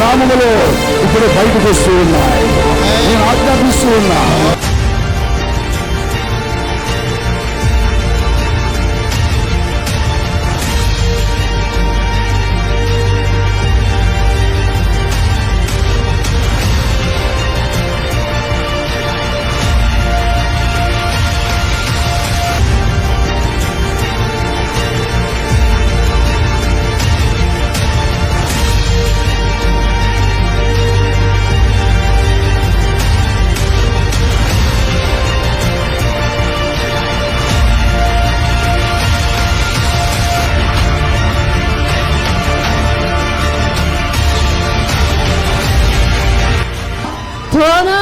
నామములో ఇప్పుడు బయటకు వస్తూ ఉన్నాయి నేను ఆజ్ఞాపిస్తూ ఉన్నా తోను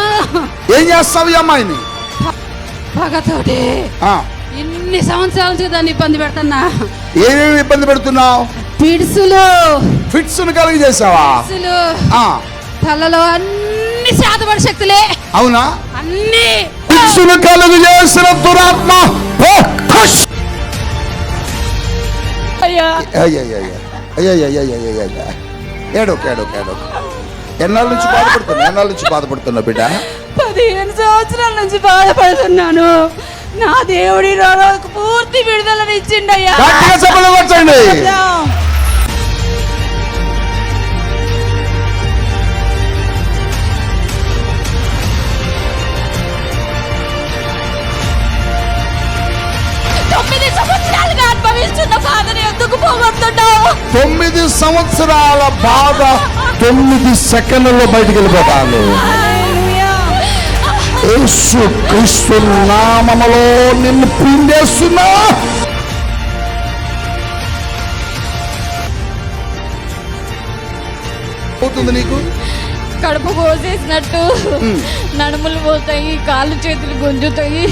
ఏం చేస్తావు ఈ అమ్మాయిని? పగతోటి. ఆ, ఇన్ని సంవత్సరాల నుంచి దాన్ని ఇబ్బంది పెడుతున్నా. ఏమేమి ఇబ్బంది పెడుతున్నావు? పిడుసులు ఫిట్స్ కలిగి చేసావా? పిడుసులు ఆ, తలలో అన్ని శాతపడి శక్తులే. అవునా? అన్ని. ఫిట్స్ కలుగు చేసిన దురాత్మ పో, హష్! అయ్యా. అయ్యయ్యయ్య. అయ్యయ్యయ్యయ్యయ్యయ్య. ఏడోకు ఏడోకు ఏడోకు ఎన్నాళ్ళ నుంచి బాధపడుతున్నా ఎన్నాళ్ళ నుంచి బాధపడుతున్నా బిడ్డ? పదిహేను సంవత్సరాల నుంచి బాధపడుతున్నాను. నా దేవుడి పూర్తి విడుదలనిచ్చిండయ్యా గట్టిగా చెప్పలు అనుభవిస్తున్న బాధని ఎందుకు పోగొడుతున్నావు తొమ్మిది సంవత్సరాల బాధ తొమ్మిది సెకండ్లలో బయటికి వెళ్ళిపోతాను. యేసు క్రీస్తు నామములో నిన్ను పిండేస్తున్నా అవుతుంది నీకు? కడుపు కోసేసినట్టు నడుములు పోతాయి కాళ్ళు చేతులు గుంజుతాయి.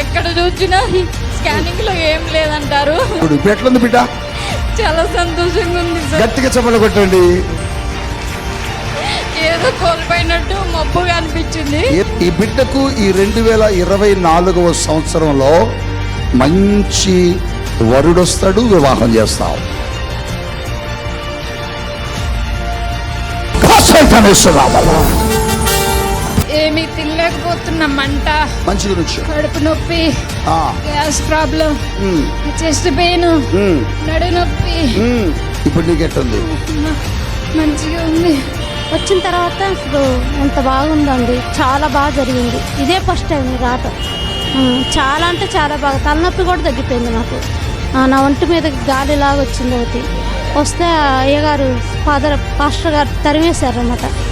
ఎక్కడ చూసినా స్కానింగ్లో ఏం లేదంటారు. ఇప్పుడు ఇప్పుడు ఎట్లుంది బిడ్డ? చాలా సంతోషంగా ఉంది సార్. గట్టిగా చెప్పలు కొట్టండి. ఏదో కోల్పోయినట్టు మబ్బుగా అనిపించింది. ఈ- బిడ్డకు ఈ రెండు వేల ఇరవై నాలుగవ సంవత్సరంలో మంచి వరుడొస్తాడు వివాహం చేస్తావు సైతానేశ్వరామలా. ఏమీ తినలేకపోతున్నా మంట. మంచి గురించి. కడుపు నొప్పి గ్యాస్ ప్రాబ్లం చెస్ట్ పెయిన్ నడు నొప్పి. ఇప్పుడు నీకు ఎట్టుంది? మంచిగా ఉంది. వచ్చిన తర్వాత అసలు ఎంత బాగుందండి. చాలా బాగా జరిగింది. ఇదే ఫస్ట్ టైం రావటం ఉమ్, చాలా అంటే చాలా బాగా. తలనొప్పి కూడా తగ్గిపోయింది నాకు నా ఒంటి మీద గాలి లాగా వచ్చింది ఒకటి. వస్తే అయ్యగారు ఫాదర్ పాస్టర్ గారు తరిమేశారన్నమాట. వద్దు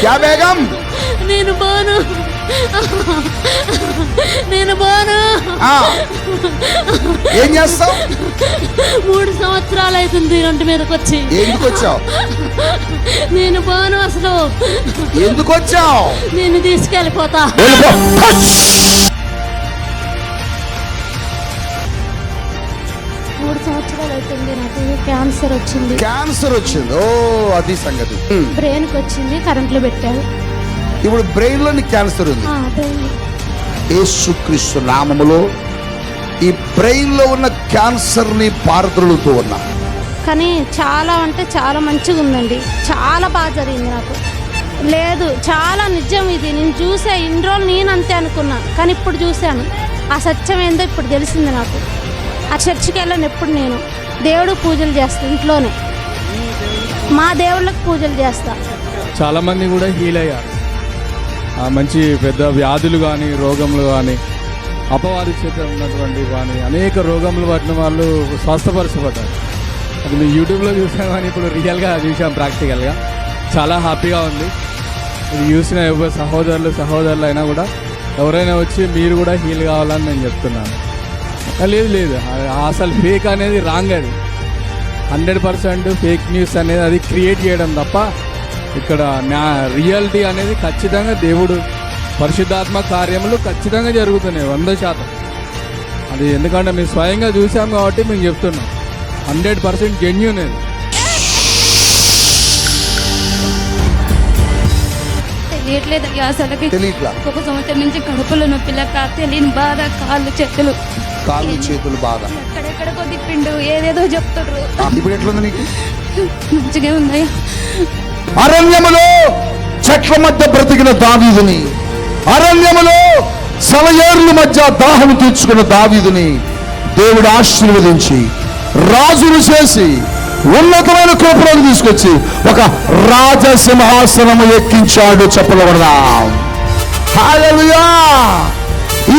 క్యా బేగం? నేను బాను. నేను బాను. ఏం చేస్తావు? మూడు సంవత్సరాలు అవుతుంది ఒంటి మీదకి వచ్చి ఎందుకు వచ్చావు? నేను బాను అసలు. ఎందుకు వచ్చావు? నేను తీసుకెళ్ళిపోతా. అవుతుంది నాకు క్యాన్సర్ వచ్చింది. క్యాన్సర్ వచ్చింది. ఓ అది సంగతి. ఉమ్. బ్రెయిన్కి వచ్చింది కరెంట్లో పెట్టారు. ఇప్పుడు బ్రెయిన్లో నీకు క్యాన్సర్ ఉంది. బ్రెయిన్. యేసుక్రీస్తు నామములో ఈ బ్రెయిన్లో ఉన్న క్యాన్సర్ని పారద్రులుతూ ఉన్నా. కానీ చాలా అంటే చాలా మంచిగా ఉందండి. చాలా బాగా జరిగింది నాకు. లేదు చాలా నిజం ఇది. నేను చూసా ఇన్ని రోజులు నేను అంతే అనుకున్నా. కానీ ఇప్పుడు చూశాను. ఆ సత్యం ఏందో ఇప్పుడు తెలిసింది నాకు. ఆ చర్చికి వెళ్ళను ఎప్పుడు నేను. దేవుడు పూజలు చేస్తా ఇంట్లోనే. మా దేవుళ్ళకి పూజలు చేస్తా. చాలామంది కూడా హీల్ అయ్యారు. ఆ, మంచి పెద్ద వ్యాధులు కానీ రోగములు కానీ అపవాది చేత ఉన్నటువంటి కానీ అనేక రోగములు పట్టిన వాళ్ళు స్వస్థపరచబడ్డారు. అది మేము యూట్యూబ్లో చూసాం కానీ ఇప్పుడు రియల్గా చూసాం ప్రాక్టికల్గా చాలా హ్యాపీగా ఉంది. ఇది చూసిన ఎవరు సహోదరులు సహోదరులు అయినా కూడా ఎవరైనా వచ్చి మీరు కూడా హీల్ కావాలని నేను చెప్తున్నాను. లేదు లేదు. అసలు ఫేక్ అనేది రాంగ్ అది. హండ్రెడ్ పర్సెంట్ ఫేక్ న్యూస్ అనేది అది క్రియేట్ చేయడం తప్ప ఇక్కడ నా రియాలిటీ అనేది ఖచ్చితంగా దేవుడు పరిశుద్ధాత్మ కార్యములు ఖచ్చితంగా జరుగుతున్నాయి వంద శాతం. అది ఎందుకంటే మేము స్వయంగా చూసాం కాబట్టి మేము చెప్తున్నాం. హండ్రెడ్ పర్సెంట్ జెన్యున్ అది. తెలియట్లేదు. అయ్యా అసలుకి ఒక సంవత్సరం నుంచి కడుపులో నొప్పి లెక్క తెలియని బాధ కాళ్ళు చేతులు. కాళ్ళు చేతులు బాగా ఎక్కడెక్కడికో తిప్పిండు ఏదేదో చెప్తారు ఆ, ఇప్పుడు ఎట్లుంది నీకు? మంచిగా ఉందయ్యా అరణ్యములో చెట్ల మధ్య బ్రతికిన దావీదుని అరణ్యములో సెలయేర్ల మధ్య దాహం తీర్చుకున్న దావీదుని దేవుడు ఆశీర్వదించి రాజును చేసి ఉన్నతమైన కోపురాలు తీసుకొచ్చి ఒక రాజసింహాసనము ఎక్కించాడు చెప్పలవడదాం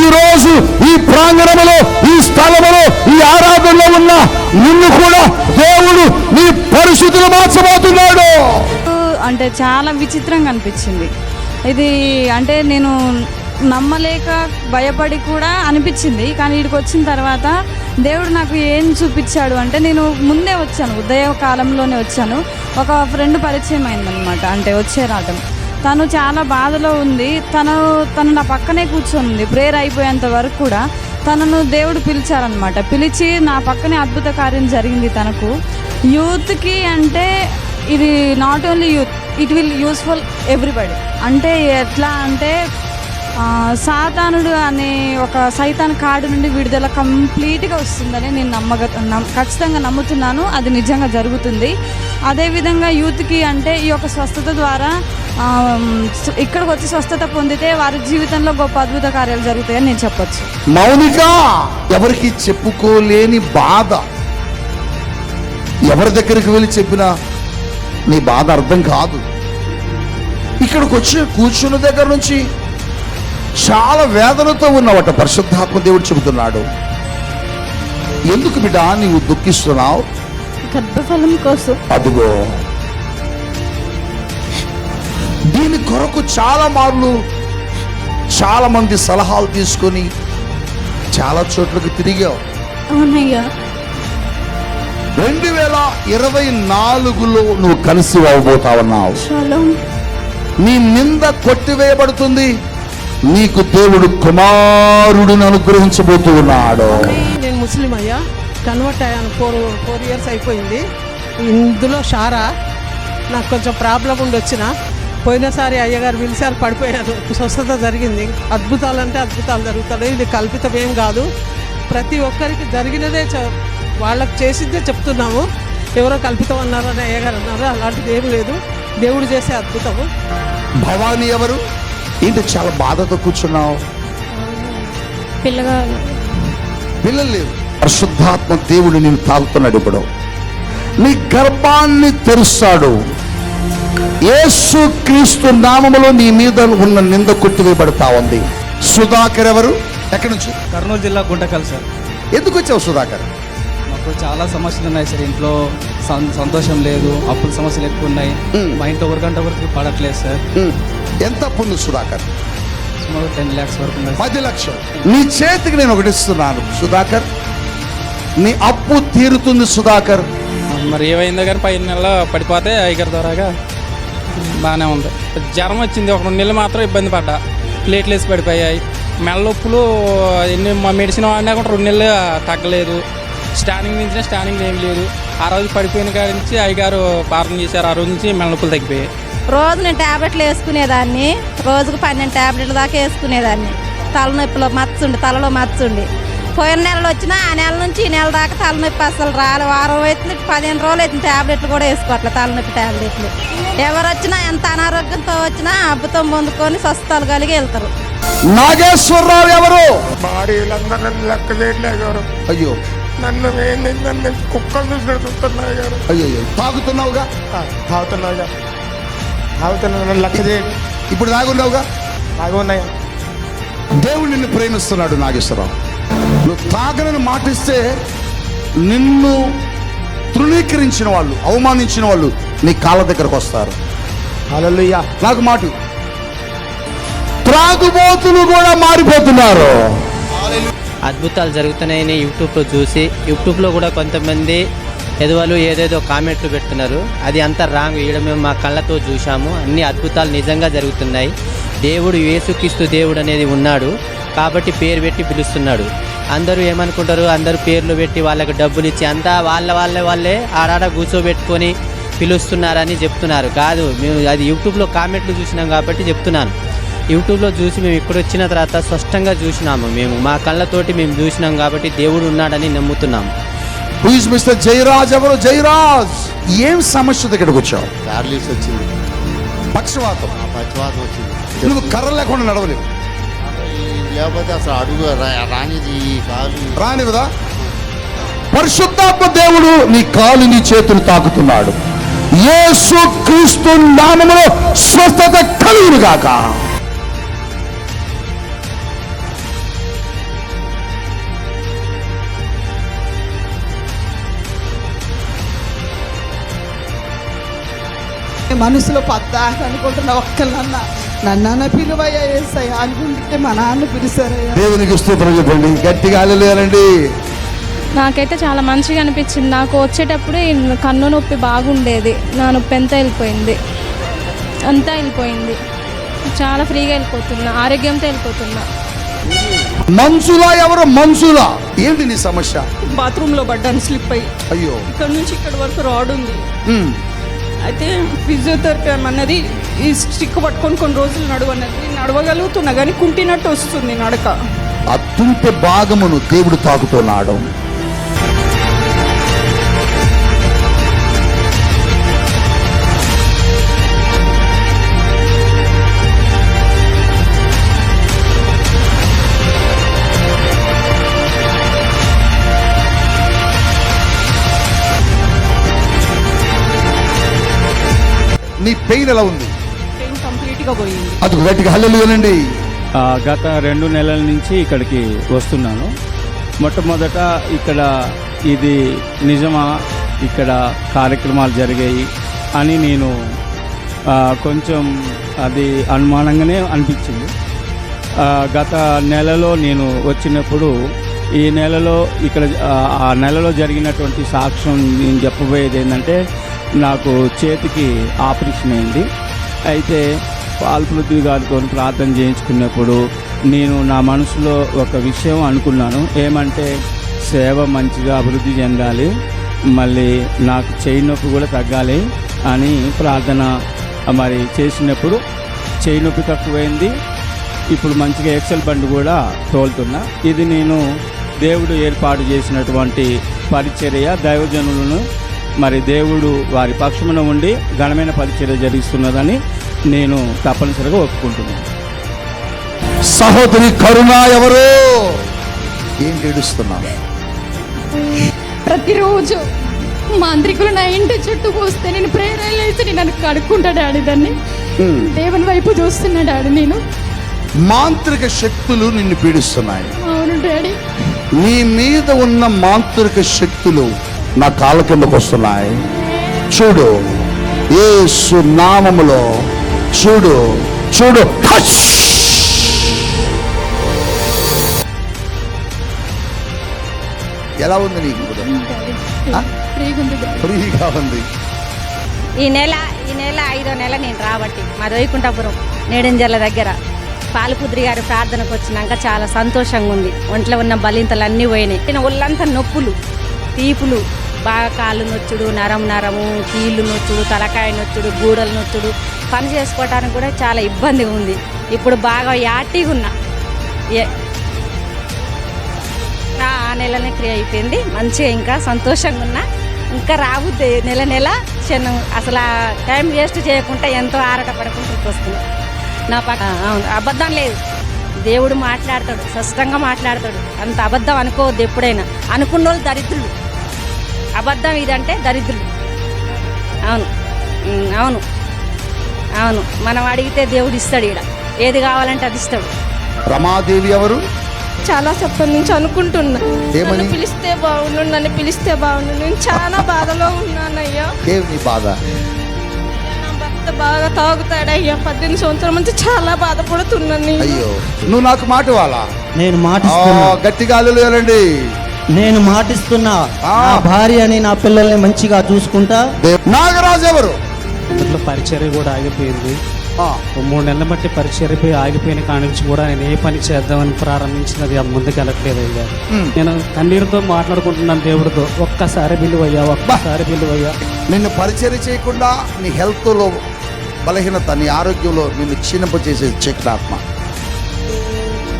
ఈ రోజు ఈ ప్రాంగణములో ఈ స్థలములో ఈ ఆరాధనలో ఉన్న నిన్ను కూడా దేవుడు నీ పరిస్థితులు మార్చబోతున్నాడు. అంటే చాలా విచిత్రంగా అనిపించింది. ఇది అంటే నేను నమ్మలేక భయపడి కూడా అనిపించింది. కానీ ఇక్కడికి వచ్చిన తర్వాత దేవుడు నాకు ఏం చూపించాడు అంటే నేను ముందే వచ్చాను ఉదయ కాలంలోనే వచ్చాను. ఒక ఫ్రెండ్ పరిచయం అయిందనమాట అంటే వచ్చే రావటం. తను చాలా బాధలో ఉంది. తను తను నా పక్కనే కూర్చొని ప్రేయర్ అయిపోయేంత వరకు కూడా తనను దేవుడు పిలిచారనమాట పిలిచి నా పక్కనే అద్భుత కార్యం జరిగింది తనకు. యూత్కి అంటే ఇది not only youth it will useful everybody అంటే ఎట్లా అంటే సాతానుడు అనే ఒక సైతాన్ కాడు నుండి విడుదల కంప్లీట్గా వస్తుందని నేను నమ్మగ నమ్- ఖచ్చితంగా నమ్ముతున్నాను. అది నిజంగా జరుగుతుంది. అదేవిధంగా యూత్కి అంటే ఈ యొక్క స్వస్థత ద్వారా ఇక్కడికి వచ్చి స్వస్థత పొందితే వారి జీవితంలో గొప్ప అద్భుత కార్యాలు జరుగుతాయని నేను చెప్పొచ్చు. మౌనిక ఎవరికి చెప్పుకోలేని బాధ? ఎవరి దగ్గరికి వెళ్ళి చెప్పినా నీ బాధ అర్థం కాదు. ఇక్కడికి వచ్చి కూర్చున్న దగ్గర నుంచి చాలా వేదనతో ఉన్నవట పరిశుద్ధాత్మ దేవుడు చెబుతున్నాడు. ఎందుకు బిడ్డ నీవు దుఃఖిస్తున్నావు? గర్భఫలం కోసం. అదిగో. దీని కొరకు చాలా మార్లు చాలా మంది సలహాలు తీసుకొని చాలా చోట్లకి తిరిగావు. అవునయ్యా. రెండు వేల ఇరవై నాలుగులో నువ్వు కలిసి అవ్వబోతావన్నావు. చాలా నీ నింద కొట్టివేయబడుతుంది. నీకు దేవుడు కుమారుడిని అనుగ్రహించబోతూ ఉన్నాడు. నేను ముస్లిం అయ్యా. కన్వర్ట్ అయ్యాను. ఫోర్ ఫోర్ ఇయర్స్ అయిపోయింది. ఇందులో షారా నాకు కొంచెం ప్రాబ్లం ఉండి వచ్చిన. పోయినసారి అయ్యగారు పిలిచారు పడిపోయాను స్వస్థత జరిగింది. అద్భుతాలు అంటే అద్భుతాలు జరుగుతాయి. ఇది కల్పితం ఏం కాదు. ప్రతి ఒక్కరికి జరిగినదే చె- వాళ్ళకి చేసిందే చెప్తున్నాము. ఎవరో కల్పితం అన్నారు అని అయ్యగారు అన్నారు. అలాంటిది ఏం లేదు. దేవుడు చేసే అద్భుతము. భవానీ ఎవరు? ఏంటి చాలా బాధతో కూర్చున్నావు? పిల్లగా పిల్లలు లేవు. పరిశుద్ధాత్మ దేవుడు నేను తాగుతున్నాడు ఇప్పుడు. నీ గర్భాన్ని తెరుస్తాడు. యేసు క్రీస్తు నామములో నీ మీద ఉన్న నింద కొట్టివేయబడతా ఉంది. సుధాకర్ ఎవరు? ఎక్కడి నుంచి? కర్నూలు జిల్లా గుంటకల్ సార్. ఎందుకు వచ్చావు సుధాకర్? మాకు చాలా సమస్యలు ఉన్నాయి సార్. ఇంట్లో సం- సంతోషం లేదు అప్పుల సమస్యలు ఎక్కువ ఉన్నాయి. మ్. ఇంట్లో ఒక గంట వరకు పడట్లేదు సార్. ఎంత పొందు సుధాకర్. పది లక్షలు. నీ చేతికి నేను ఒకటి ఇస్తున్నాను. సుధాకర్ నీ అప్పు తీరుతుంది సుధాకర్. మరి ఏమైందో కానీ పైన నెల పడిపోతే ఐగర్ ద్వారాగా బాగానే ఉంది. జ్వరం వచ్చింది. ఒక రెండు నెలలు మాత్రం ఇబ్బంది పడ్డా. ప్లేట్లెస్ పడిపోయాయి. మెల్లొప్పులు ఎన్ని మా మెడిసిన్ వాడినా కూడా రెండు నెలలు తగ్గలేదు. స్టానింగ్ నుంచి స్టానింగ్ ఏం లేదు. ఆ రోజు పడిపోయిన కాడి నుంచి అయ్యగారు పాలన చేశారు. ఆ రోజు నుంచి మెల్లొప్పులు తగ్గిపోయాయి. రోజు నేను ట్యాబ్లెట్లు వేసుకునేదాన్ని. రోజుకు పన్నెండు ట్యాబ్లెట్ల దాకా వేసుకునేదాన్ని. తలనొప్పిలో మచ్చుండి తలలో మచ్చుండి పోయిన నెలలు వచ్చినా ఆ నెల నుంచి ఈ నెల దాకా తలనొప్పి అసలు రాలే. వారం అవుతుంది పదిహేను రోజులు అవుతుంది ట్యాబ్లెట్లు కూడా వేసుకోవట్లేదు తలనొప్పి ట్యాబ్లెట్లు ఎవరు వచ్చినా ఎంత అనారోగ్యంతో వచ్చినా అద్భుతం పొందుకొని స్వస్థతలు కలిగి వెళ్తారు. నాగేశ్వరరావు ఎవరు? భార్యలందరూ లెక్క చేయట్లేదు గారు అయ్యో. నన్ను నన్ను కుక్కలు చూసినట్టు చూస్తున్నాయి గారు అయ్యో తాగుతున్నావుగా? ఆ, తాగుతున్నాయిగా తాగుతున్నా నన్ను లెక్క చేయండి ఇప్పుడు తాగున్నావుగా బాగా ఉన్నాయా దేవుడు నిన్ను ప్రేమిస్తున్నాడు నాగేశ్వరరావు. నువ్వు తాగనని మాటిస్తే నిన్ను తృణీకరించిన వాళ్ళు అవమానించిన వాళ్ళు నీ కాళ్ళ దగ్గరకు వస్తారు. అలలుయ్యా నాకు మాట. త్రాగుబోతులు కూడా మారిపోతున్నారు. అద్భుతాలు జరుగుతున్నాయని యూట్యూబ్లో చూసి యూట్యూబ్లో కూడా కొంతమంది ఎదువలు ఏదేదో కామెంట్లు పెడుతున్నారు. అది అంతా రాంగ్ ఈడ మేము మా కళ్ళతో చూసాము అన్ని అద్భుతాలు నిజంగా జరుగుతున్నాయి. దేవుడు యేసుక్రీస్తు దేవుడు అనేది ఉన్నాడు. కాబట్టి పేరు పెట్టి పిలుస్తున్నాడు. అందరూ ఏమనుకుంటారు? అందరూ పేర్లు పెట్టి వాళ్ళకి డబ్బులు ఇచ్చి అంతా వాళ్ళ వాళ్ళ వాళ్ళే ఆడాడ కూర్చోబెట్టుకొని పిలుస్తున్నారని చెప్తున్నారు. కాదు మేము అది యూట్యూబ్లో కామెంట్లు చూసినాం కాబట్టి చెప్తున్నాను. యూట్యూబ్లో చూసి మేము ఇక్కడ వచ్చిన తర్వాత స్పష్టంగా చూసినాము. మేము మా కళ్ళతోటి మేము చూసినాం కాబట్టి దేవుడు ఉన్నాడని నమ్ముతున్నాము హూఇస్ మిస్టర్ జయరాజ్ ఎవరు? జయరాజ్ ఏం సమస్య ఇక్కడికి వచ్చావు? ప్యారలీస్ వచ్చింది. పక్షవాతం. ఆ పచ్చివాతం వచ్చింది. నువ్వు కర్ర లేకుండా నడవలేవు. లేకపోతే అసలు అడుగు రా- రానిది కాలు. రానివదా? పరిశుద్ధాత్మ దేవుడు నీ కాలు నీ చేతులు తాకుతున్నాడు. యేసు క్రీస్తు నామములో స్వస్థత కలుగును గాక మనసులో పద్దాక అనుకుంటున్నా ఒక్కళ్ళన్నా. నన్న పిలువయ్యా వేస్తాయా అనుకుంటుంటే మా నాన్న పిలిచారయ్యా దేవునికి స్తోత్రం చెప్పండి గట్టిగా అల్లలేరండి నాకైతే చాలా మంచిగా అనిపించింది. నాకు వచ్చేటప్పుడు కన్ను నొప్పి బాగుండేది. నా నొప్పి ఎంత వెళ్ళిపోయింది? అంతా వెళ్ళిపోయింది. చాలా ఫ్రీగా వెళ్ళిపోతున్నా. ఆరోగ్యంతో వెళ్ళిపోతున్నా. మంచులా ఎవరు? మంచులా. ఏంటి నీ సమస్య? బాత్రూంలో పడ్డాను స్లిప్ అయ్యి. అయ్యో. ఇక్కడ నుంచి ఇక్కడ వరకు రాడ్ ఉంది. అయితే ఫిజియోథెరపీ అన్నది ఈ స్టిక్ పట్టుకొని కొన్ని రోజులు నడవన్నది నడవగలుగుతున్నా కానీ కుంటినట్టు వస్తుంది నడక. అత్యంత భాగమును దేవుడు తాకుతున్నాడు. నీ పెయిన్ ఎలా ఉంది? అది గట్టిగా హల్లెలూయనండి ఆ, గత రెండు నెలల నుంచి ఇక్కడికి వస్తున్నాను. మొట్టమొదట ఇక్కడ ఇది నిజమా? ఇక్కడ కార్యక్రమాలు జరిగాయి అని నేను కొంచెం అది అనుమానంగానే అనిపించింది. ఆ, గత నెలలో నేను వచ్చినప్పుడు ఈ నెలలో ఇక్కడ ఆ, ఆ నెలలో జరిగినటువంటి సాక్ష్యం నేను చెప్పబోయేది ఏంటంటే నాకు చేతికి ఆపరేషన్ అయింది. అయితే పాల్పృథ్వీ గారితో ప్రార్థన చేయించుకున్నప్పుడు నేను నా మనసులో ఒక విషయం అనుకున్నాను. ఏమంటే సేవ మంచిగా అభివృద్ధి చెందాలి మళ్ళీ నాకు చేయి నొప్పి కూడా తగ్గాలి అని ప్రార్థన మరి చేసినప్పుడు చేయి నొప్పి తక్కువైంది. ఇప్పుడు మంచిగా ఎక్సెల్ బండి కూడా తోలుతున్నా. ఇది నేను దేవుడు ఏర్పాటు చేసినటువంటి పరిచర్య దైవజనులను మరి దేవుడు వారి పక్షమున ఉండి ఘనమైన పరిచర్య జరిగిస్తున్నదని నేను తప్పనిసరిగా ఒప్పుకుంటున్నాను. సహోదరి కరుణ ఎవరు? ఏం ఏడుస్తున్నావు? ప్రతిరోజు మాంత్రికులు నా ఇంటి చుట్టూ పోస్తే నేను ప్రేరణ లేచి నన్ను కడుక్కుంటా డాడీ దాన్ని. దేవుని వైపు చూస్తున్నా డాడీ నేను. మాంత్రిక శక్తులు నిన్ను పీడిస్తున్నాయి. అవును డాడీ. నీ మీద ఉన్న మాంత్రిక శక్తులు నా కాళ్ళ కిందకు వస్తున్నాయి. చూడు యేసు నామములో చూడు చూడు! ఎలా ఉంది నీకు? ఫ్రీగా ఉంది ఈ నెల ఈ నెల ఐదో నెల నేను రాబట్టి మా దొయ్యకుంటాపురం నేడంజర్ల దగ్గర పాలకుద్రి గారి ప్రార్థనకు వచ్చినాక చాలా సంతోషంగా ఉంది. ఒంట్లో ఉన్న బలింతలు అన్నీ పోయినాయి ఒళ్ళంతా నొప్పులు తీపులు బాగా కాళ్ళు నొచ్చుడు నరం నరము కీళ్ళు నొచ్చుడు తలకాయ నొచ్చుడు గూడలు నొచ్చుడు. పని చేసుకోవటానికి కూడా చాలా ఇబ్బందిగా ఉంది. ఇప్పుడు బాగా యాటిగా ఉన్నా. ఏ- ఆ నెలనే ఫ్రీ అయిపోయింది. మంచిగా ఇంకా సంతోషంగా ఉన్నా. ఇంకా రాబుద్ది నెల నెల చిన్న అసలు టైం వేస్ట్ చేయకుండా ఎంతో ఆరాట పడుకుంటూ వస్తుంది నా పక్క అవును. అబద్ధం లేదు. దేవుడు మాట్లాడతాడు. స్పష్టంగా మాట్లాడతాడు. అంత అబద్ధం అనుకోవద్దు ఎప్పుడైనా. అనుకున్న వాళ్ళు దరిద్రులు. అబద్ధం ఇదంటే దరిద్రులు అవును. అవును. అవును. మనం అడిగితే దేవుడు ఇస్తాడు ఈడ. ఏది కావాలంటే అది ఇస్తాడు. రమాదేవి ఎవరు? చాలా సేపటి నుంచి అనుకుంటున్నా? నన్ను పిలిస్తే బాగుండు నన్ను పిలిస్తే బాగుండు. నేను చాలా బాధలో ఉన్నానయ్యా. ఏమి నీ బాధ భర్త బాగా తాగుతాడయ్యా. పద్దెనిమిది సంవత్సరం నుంచి చాలా బాధపడుతున్నాను నేను. అయ్యో. నువ్వు నాకు మాట ఇవ్వాలా? నేను ఆ, మాటిస్తున్నా గట్టిగా అల్లులేరండి నేను మాటిస్తున్నా ఆ. నా భార్యని నా పిల్లల్ని మంచిగా చూసుకుంటా? నాగరాజు ఎవరు? అట్లా పరిచర్య కూడా ఆగిపోయింది. మూడు నెలల బట్టి పరిచయపోయి ఆగిపోయిన కాడి నుంచి కూడా నేను ఏ పని చేద్దామని ప్రారంభించినది ఆ ముందుకు వెళ్ళట్లేదు అయ్యా. నేను కన్నీరుతో మాట్లాడుకుంటున్నాను దేవుడితో. ఒక్కసారి బిల్లు అయ్యా ఒక్కసారి బిల్లు అయ్యా నిన్ను పరిచయం చేయకుండా నీ హెల్త్లో బలహీనత నీ ఆరోగ్యంలో నిన్ను క్షీణింపచేసే చక్రాత్మ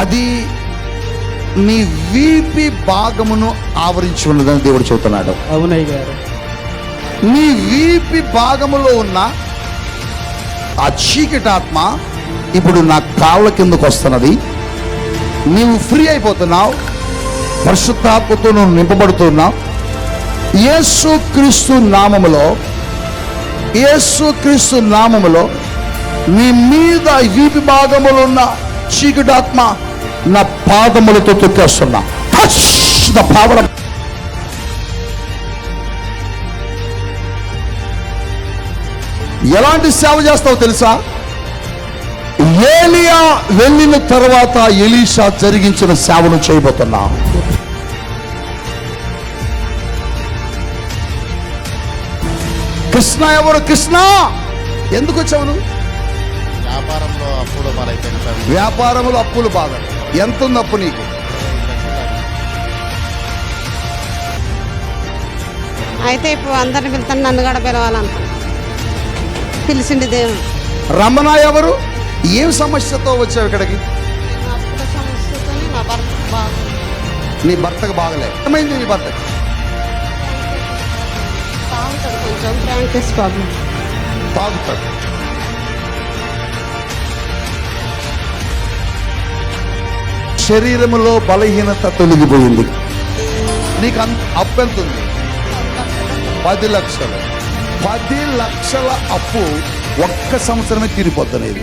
అది నీ వీపి భాగమును ఆవరించి ఉన్నదని దేవుడు చెబుతున్నాడు. అవునయ్య గారు. నీ వీపి భాగములో ఉన్న ఆ చీకటాత్మ ఇప్పుడు నా కాళ్ళ కిందకు వస్తున్నది. నీవు ఫ్రీ అయిపోతున్నావు. పరిశుద్ధాత్మతో నువ్వు నింపబడుతున్నావు. యేసు క్రీస్తు నామములో యేసు క్రీస్తు నామములో నీ మీద వీపి భాగములో ఉన్న చీకటాత్మ నా పాదములతో తొక్కేస్తున్నా. ఆఫ్ ఎలాంటి సేవ చేస్తావు తెలుసా? ఏలియా వెళ్ళిన తర్వాత ఎలీషా జరిగించిన సేవను చేయబోతున్నా. కృష్ణ ఎవరు? కృష్ణ! ఎందుకు వచ్చావు వ్యాపారంలో అప్పుడు పాలైపోయింది సార్. వ్యాపారములు అప్పులు బాధ ఎంత ఉంది అప్పు నీకు? అయితే ఇప్పుడు అందరిని పిలుతాను నన్ను కూడా పిలవాలంట. పిలిచిండి దేవుడు. రమణ ఎవరు? ఏం సమస్యతో వచ్చావు ఇక్కడికి? నా భర్త బాగా నీ భర్తకు? బాగలే ఏమైంది నీ భర్తకి తాగుతాడు. శరీరంలో బలహీనత తొలగిపోయింది. నీకు అంత అప్పు ఎంత ఉంది? పది లక్షలు. పది లక్షల అప్పు ఒక్క సంవత్సరమే తీరిపోతున్నది